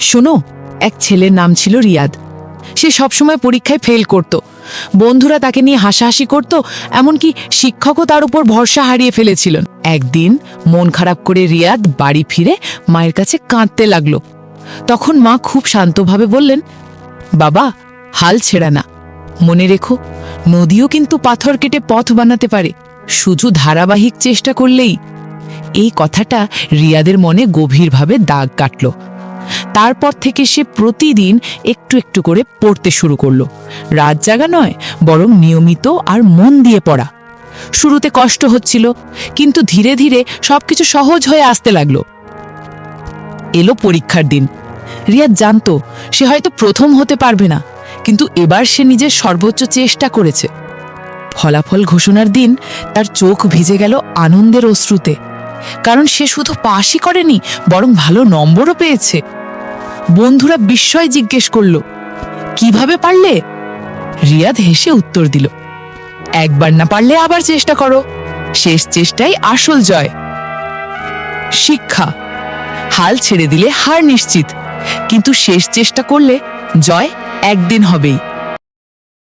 শোনো, এক ছেলের নাম ছিল রিয়াদ। সে সবসময় পরীক্ষায় ফেল করত। বন্ধুরা তাকে নিয়ে হাসাহাসি করত, এমনকি শিক্ষকও তার উপর ভরসা হারিয়ে ফেলেছিলেন একদিন মন খারাপ করে রিয়াদ বাড়ি ফিরে মায়ের কাছে কাঁদতে লাগল। তখন মা খুব শান্তভাবে বললেন, বাবা, হাল ছেড়া না। মনে রেখো, নদীও কিন্তু পাথর কেটে পথ বানাতে পারে। শুধু ধারাবাহিক চেষ্টা করলেই। এই কথাটা রিয়াদের মনে গভীরভাবে দাগ কাটল। তারপর থেকে সে প্রতিদিন একটু একটু করে পড়তে শুরু করল। রাত জাগা নয়, বরং নিয়মিত আর মন দিয়ে পড়া। শুরুতে কষ্ট হচ্ছিল, কিন্তু ধীরে ধীরে সবকিছু সহজ হয়ে আসতে লাগল। এলো পরীক্ষার দিন। রিয়াদ জানতো, সে হয়তো প্রথম হতে পারবে না, কিন্তু এবার সে নিজের সর্বোচ্চ চেষ্টা করেছে। ফলাফল ঘোষণার দিন তার চোখ ভিজে গেল আনন্দের অশ্রুতে, কারণ সে শুধু পাশই করেনি, বরং ভালো নম্বরও পেয়েছে। বন্ধুরা বিস্ময় জিজ্ঞেস করল, কীভাবে পারলে? রিয়াদ হেসে উত্তর দিল, একবার না পারলে আবার চেষ্টা করো। শেষ চেষ্টাই আসল জয়। শিক্ষা, হাল ছেড়ে দিলে হার নিশ্চিত, কিন্তু শেষ চেষ্টা করলে জয় একদিন হবেই।